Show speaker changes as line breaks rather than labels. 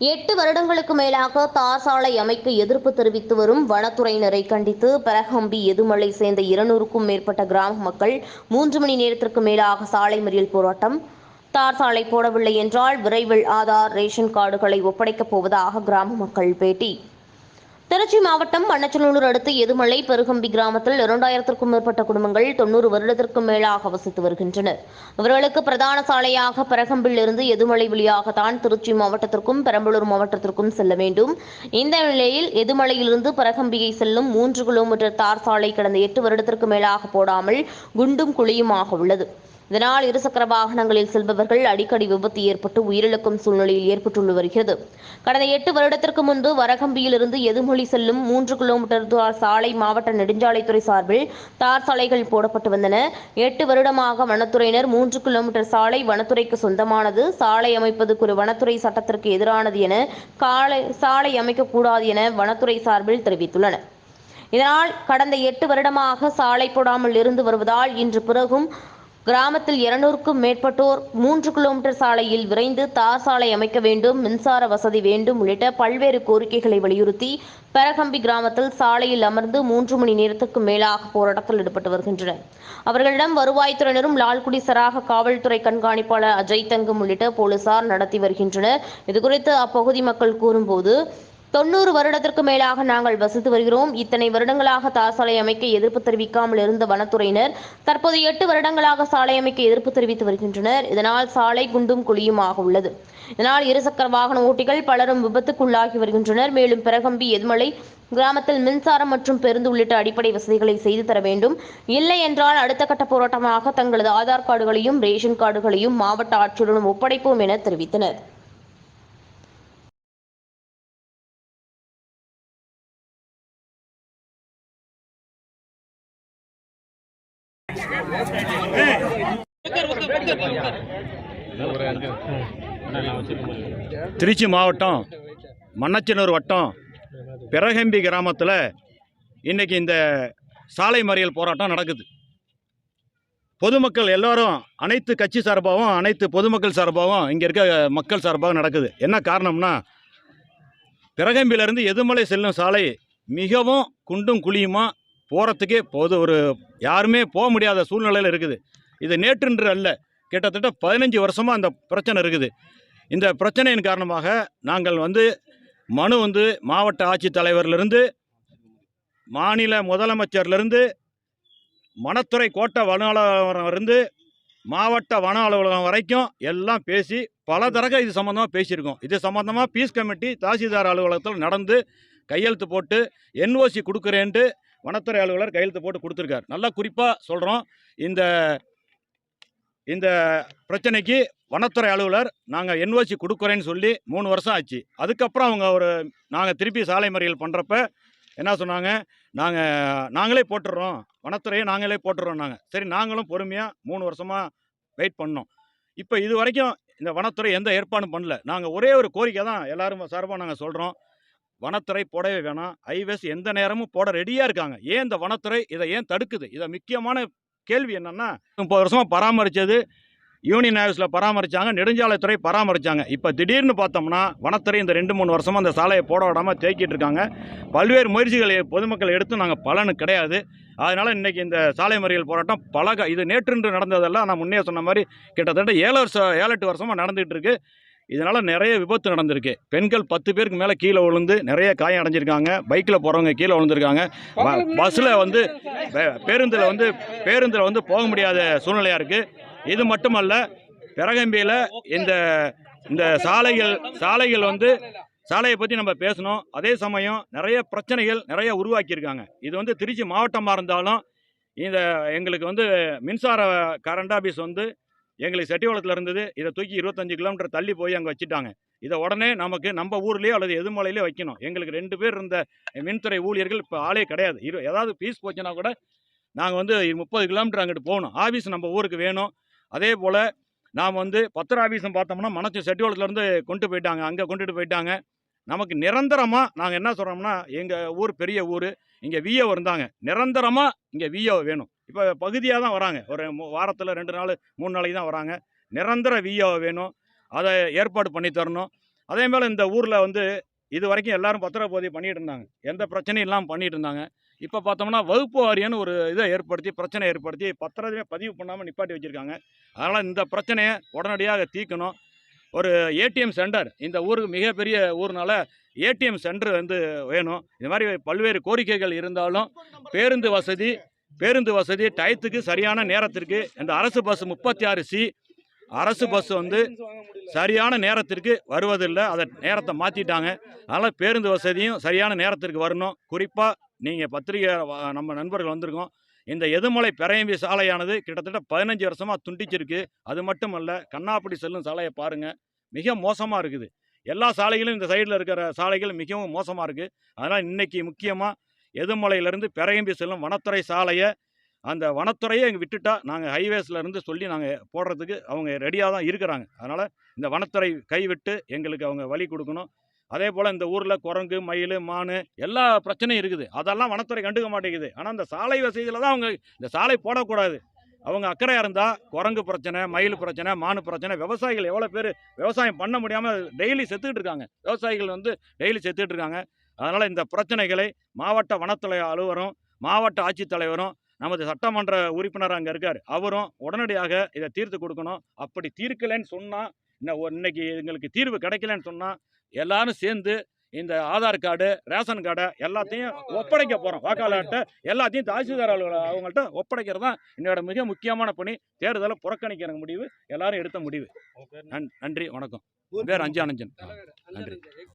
எட்டு வருடங்களுக்கு மேலாக தார் சாலை அமைக்க எதிர்ப்பு தெரிவித்து வரும் வனத்துறையினரை கண்டித்து பெரஹம்பி எதுமலை சேர்ந்த இருநூறுக்கும் மேற்பட்ட கிராம மக்கள் மூன்று மணி நேரத்திற்கு மேலாக சாலை மறியல் போராட்டம். தார் சாலை போடவில்லை என்றால் விரைவில் ஆதார் ரேஷன் கார்டுகளை ஒப்படைக்கப் போவதாக கிராம மக்கள் பேட்டி. திருச்சி மாவட்டம் மண்ணச்சநல்லூர் அடுத்து எதுமலை பெருகம்பி கிராமத்தில் இரண்டாயிரத்திற்கும் மேற்பட்ட குடும்பங்கள் தொண்ணூறு வருடத்திற்கும் மேலாக வசித்து வருகின்றனர். இவர்களுக்கு பிரதான சாலையாக பரகம்பிலிருந்து எதுமலை வழியாகத்தான் திருச்சி மாவட்டத்திற்கும் பெரம்பலூர் மாவட்டத்திற்கும் செல்ல வேண்டும். இந்த நிலையில் எதுமலையிலிருந்து பெரகம்பியை செல்லும் மூன்று கிலோமீட்டர் தார் சாலை கடந்த எட்டு வருடத்திற்கு மேலாக போடாமல் குண்டும் குழியுமாக உள்ளது. இதனால் இருசக்கர வாகனங்களில் செல்பவர்கள் அடிக்கடி விபத்து ஏற்பட்டு உயிரிழக்கும் சூழ்நிலையில் ஏற்பட்டுள்ள வருகிறது. கடந்த எட்டு வருடத்திற்கு முன்பு வரகம்பியிலிருந்து எதுமொழி செல்லும் மூன்று கிலோமீட்டர் தூர சாலை மாவட்ட நெடுஞ்சாலைத்துறை சார்பில் தார் சாலைகள் போடப்பட்டு வந்தன. எட்டு வருடமாக வனத்துறையினர் மூன்று கிலோமீட்டர் சாலை வனத்துறைக்கு சொந்தமானது. சாலை அமைப்பது குறி வனத்துறை சட்டத்திற்கு எதிரானது என காலை சாலை அமைக்கக்கூடாது என வனத்துறை சார்பில் தெரிவித்துள்ளனர் இதனால் கடந்த எட்டு வருடமாக சாலை போடாமல் இருந்து வருவதால் இன்று பிறகும் கிராமத்தில் இருநூறுக்கும் மேற்பட்டோர் மூன்று கிலோமீட்டர் சாலையில் விரைந்து தார் சாலை அமைக்க வேண்டும் மின்சார வசதி வேண்டும் உள்ளிட்ட பல்வேறு கோரிக்கைகளை வலியுறுத்தி பெரகம்பி கிராமத்தில் சாலையில் அமர்ந்து மூன்று மணி நேரத்துக்கு மேலாக போராட்டத்தில் ஈடுபட்டு வருகின்றனர். அவர்களிடம் வருவாய்த்துறையினரும் லால்குடி சராக காவல்துறை கண்காணிப்பாளர் அஜய் தங்கம் உள்ளிட்ட போலீசார் நடத்தி வருகின்றனர். இதுகுறித்து அப்பகுதி மக்கள் கூறும்போது தொண்ணூறு வருடத்திற்கு மேலாக நாங்கள் வசித்து வருகிறோம். இத்தனை வருடங்களாக தார் சாலை அமைக்க எதிர்ப்பு தெரிவிக்காமல் இருந்த வனத்துறையினர் தற்போது எட்டு வருடங்களாக சாலை அமைக்க எதிர்ப்பு தெரிவித்து வருகின்றனர். இதனால் சாலை குண்டும் குழியுமாக உள்ளது. இதனால் இருசக்கர வாகன ஓட்டிகள் பலரும் விபத்துக்குள்ளாகி வருகின்றனர். மேலும் பிறகம்பி எதுமலை கிராமத்தில் மின்சாரம் மற்றும் பேருந்து உள்ளிட்ட அடிப்படை வசதிகளை செய்து தர வேண்டும். இல்லை என்றால் அடுத்த கட்ட போராட்டமாக தங்களது ஆதார் கார்டுகளையும் ரேஷன் கார்டுகளையும் மாவட்ட ஆட்சியுடன் ஒப்படைப்போம் என தெரிவித்தனர்.
திருச்சி மாவட்டம் மண்ணச்சனூர் வட்டம் பிறகம்பி கிராமத்தில் இன்றைக்கி இந்த சாலை மறியல் போராட்டம் நடக்குது. பொதுமக்கள் எல்லாரும் அனைத்து கட்சி சார்பாகவும் அனைத்து பொதுமக்கள் சார்பாகவும் இங்கே இருக்க மக்கள் சார்பாகவும் நடக்குது. என்ன காரணம்னா பிறகம்பியிலேருந்து எதுமலை செல்லும் சாலை மிகவும் குண்டும் குழியுமா போகிறதுக்கே போது ஒரு யாருமே போக முடியாத சூழ்நிலையில் இருக்குது. இது நேற்றுன்று அல்ல கிட்டத்தட்ட பதினஞ்சு வருஷமாக அந்த பிரச்சனை இருக்குது. இந்த பிரச்சனையின் காரணமாக நாங்கள் வந்து மனு வந்து மாவட்ட ஆட்சித்தலைவர்லேருந்து மாநில முதலமைச்சர்லேருந்து வனத்துறை கோட்ட வன அலுவலகம் இருந்து மாவட்ட வன அலுவலகம் வரைக்கும் எல்லாம் பேசி பல தரக இது சம்மந்தமாக பேசியிருக்கோம். இது சம்மந்தமாக பீஸ் கமிட்டி தாசில்தார் அலுவலகத்தில் நடந்து கையெழுத்து போட்டு என்ஓசி கொடுக்குறேன்ட்டு வனத்துறை அலுவலர் கையெழுத்து போட்டு கொடுத்துருக்கார். நல்லா குறிப்பாக சொல்கிறோம் இந்த இந்த பிரச்சனைக்கு வனத்துறை அலுவலர் நாங்கள் என்ஓசி கொடுக்குறேன்னு சொல்லி மூணு வருஷம் ஆச்சு. அதுக்கப்புறம் அவங்க ஒரு நாங்கள் திருப்பி சாலை மறியல் பண்ணுறப்ப என்ன சொன்னாங்க? நாங்கள் நாங்களே போட்டுடுறோம் வனத்துறையை நாங்களே போட்டுடுறோம் நாங்கள் சரி நாங்களும் பொறுமையாக மூணு வருஷமாக வெயிட் பண்ணோம். இப்போ இது வரைக்கும் இந்த வனத்துறை எந்த ஏற்பாடும் பண்ணல. நாங்கள் ஒரே ஒரு கோரிக்கை தான் எல்லோரும் சார்பாக நாங்கள் சொல்கிறோம் வனத்துறை போடவே வேணாம். ஐவேஸ் எந்த நேரமும் போட ரெடியாக இருக்காங்க. ஏன் இந்த வனத்துறை இதை ஏன் தடுக்குது? இதை முக்கியமான கேள்வி என்னென்னா முப்பது வருஷமாக பராமரித்தது யூனியன் ஹேவ்ஸில் பராமரித்தாங்க நெடுஞ்சாலைத்துறை பராமரித்தாங்க இப்போ திடீர்னு பார்த்தோம்னா வனத்துறை இந்த ரெண்டு மூணு வருஷமாக அந்த சாலையை போட விடாமல் தேக்கிட்டு இருக்காங்க. பல்வேறு முயற்சிகளை பொதுமக்கள் எடுத்து நாங்கள் பலனு கிடையாது. அதனால் இன்றைக்கி இந்த சாலை மறியல் போராட்டம் பல இது நேற்றுன்று நடந்ததெல்லாம் நான் முன்னே சொன்ன மாதிரி கிட்டத்தட்ட ஏழு வருஷம் ஏழு எட்டு வருஷமாக நடந்துகிட்டு இருக்குது இதனால் நிறைய விபத்து நடந்திருக்கு. பெண்கள் பத்து பேருக்கு மேலே கீழே விழுந்து நிறைய காயம் அடைஞ்சிருக்காங்க. பைக்கில் போகிறவங்க கீழே விழுந்திருக்காங்க. பஸ்ஸில் வந்து பேருந்தில் வந்து பேருந்தில் வந்து போக முடியாத சூழ்நிலையாக இருக்குது இது மட்டுமல்ல பிறகம்பியில் இந்த இந்த சாலைகள் சாலைகள் வந்து சாலையை பற்றி நம்ம பேசணும். அதே சமயம் நிறைய பிரச்சனைகள் நிறைய உருவாக்கியிருக்காங்க. இது வந்து திருச்சி மாவட்டமாக இருந்தாலும் இந்த எங்களுக்கு வந்து மின்சார கரண்ட் ஆஃபீஸ் வந்து எங்களுக்கு செட்டிவளத்தில் இருந்தது இதை தூக்கி இருபத்தஞ்சு கிலோமீட்டர் தள்ளி போய் அங்கே வச்சுட்டாங்க. இதை உடனே நமக்கு நம்ம ஊர்லேயோ அல்லது எதுமலையிலே வைக்கணும். எங்களுக்கு ரெண்டு பேர் இருந்த மின்துறை ஊழியர்கள் இப்போ ஆளே கிடையாது. இரு ஏதாவது பீஸ் போச்சுன்னா கூட நாங்கள் வந்து முப்பது கிலோமீட்டர் அங்கிட்டு போகணும். ஆஃபீஸ் நம்ம ஊருக்கு வேணும். அதே போல் நாம் வந்து பத்திர ஆஃபீஸும் பார்த்தோம்னா மனச்சு செட்டிவளத்துலேருந்து கொண்டு போயிட்டாங்க. அங்கே கொண்டுட்டு போயிட்டாங்க. நமக்கு நிரந்தரமாக நாங்கள் என்ன சொல்கிறோம்னா எங்கள் ஊர் பெரிய ஊர் இங்கே விஏ இருந்தாங்க. நிரந்தரமாக இங்கே விஏ வேணும். இப்போ பகுதியாக தான் வராங்க. ஒரு வாரத்தில் ரெண்டு நாள் மூணு நாளைக்கு தான் வராங்க. நிரந்தர விஓ வேணும். அதை ஏற்பாடு பண்ணி தரணும். அதே போல் இந்த ஊரில் வந்து இது வரைக்கும் எல்லாரும் பத்திரப்பதிவு பண்ணிட்டு இருந்தாங்க. எந்த பிரச்சனையும் இல்லாமல் பண்ணிட்டு இருந்தாங்க. இப்போ பார்த்தோம்னா வகுப்பு வாரியம்னு ஒரு இதை ஏற்படுத்தி பிரச்சனை ஏற்படுத்தி பத்திரமே பதிவு பண்ணாமல் நிப்பாட்டி வச்சுருக்காங்க. அதனால் இந்த பிரச்சனையை உடனடியாக தீர்க்கணும். ஒரு ஏடிஎம் சென்டர் இந்த ஊருக்கு மிகப்பெரிய ஊர்னால ஏடிஎம் சென்டர் வந்து வேணும். இது மாதிரி பல்வேறு கோரிக்கைகள் இருந்தாலும் பேருந்து வசதி பேருந்து வசதி டயத்துக்கு சரியான நேரத்திற்கு இந்த அரசு பஸ் முப்பத்தி ஆறு சி. அரசு பஸ் வந்து சரியான நேரத்திற்கு வருவதில்லை. அதை நேரத்தை மாற்றிட்டாங்க அதனால் பேருந்து வசதியும் சரியான நேரத்திற்கு வரணும். குறிப்பாக நீங்கள் பத்திரிகை நம்ம நண்பர்கள் வந்திருக்கோம். இந்த எதுமலை பெரையம்பி சாலையானது கிட்டத்தட்ட பதினஞ்சு வருஷமாக துண்டிச்சிருக்கு. அது மட்டும் அல்ல கண்ணாப்படி செல்லும் சாலையை பாருங்கள் மிக மோசமாக இருக்குது. எல்லா சாலைகளும் இந்த சைடில் இருக்கிற சாலைகள் மிகவும் மோசமாக இருக்குது அதனால் இன்னைக்கு முக்கியமாக எதுமலையிலேருந்து பெரையம்பி செல்லும் வனத்துறை சாலையை அந்த வனத்துறையை எங்கள் விட்டுட்டா நாங்கள் ஹைவேஸ்லேருந்து சொல்லி நாங்கள் போடுறதுக்கு அவங்க ரெடியாக தான் இருக்கிறாங்க. அதனால் இந்த வனத்துறை கைவிட்டு எங்களுக்கு அவங்க வழி கொடுக்கணும். அதே போல் இந்த ஊரில் குரங்கு மயில் மான் எல்லா பிரச்சனையும் இருக்குது. அதெல்லாம் வனத்துறை கண்டுக்க மாட்டேங்குது. ஆனால் இந்த சாலை வசதியில் தான் அவங்க இந்த சாலை போடக்கூடாது. அவங்க அக்கறையாக இருந்தால் குரங்கு பிரச்சனை மயில் பிரச்சனை மானு பிரச்சனை விவசாயிகள் எவ்வளோ பேர் விவசாயம் பண்ண முடியாமல் டெய்லி செத்துக்கிட்டு இருக்காங்க. விவசாயிகள் வந்து டெய்லி செத்துக்கிட்டு இருக்காங்க. அதனால் இந்த பிரச்சனைகளை மாவட்ட வனத்துறை அலுவலரும் மாவட்ட ஆட்சித்தலைவரும் நமது சட்டமன்ற உறுப்பினர் அங்கே இருக்கார். அவரும் உடனடியாக இதை தீர்த்து கொடுக்கணும். அப்படி தீர்க்கலைன்னு சொன்னால் இன்னைக்கு எங்களுக்கு தீர்வு கிடைக்கலன்னு சொன்னால் எல்லாரும் சேர்ந்து இந்த ஆதார் கார்டு ரேஷன் கார்டை எல்லாத்தையும் ஒப்படைக்க போகிறோம் வாக்காளர்கிட்ட எல்லாத்தையும் தாசில்தார் அவங்கள்ட்ட ஒப்படைக்கிறது தான் என்னோட மிக முக்கியமான பணி. தேர்தலை புறக்கணிக்கிற முடிவு. எல்லாரும் எடுத்த முடிவு. நன்- நன்றி. வணக்கம். பேர் அஞ்சானஞ்சன். நன்றி.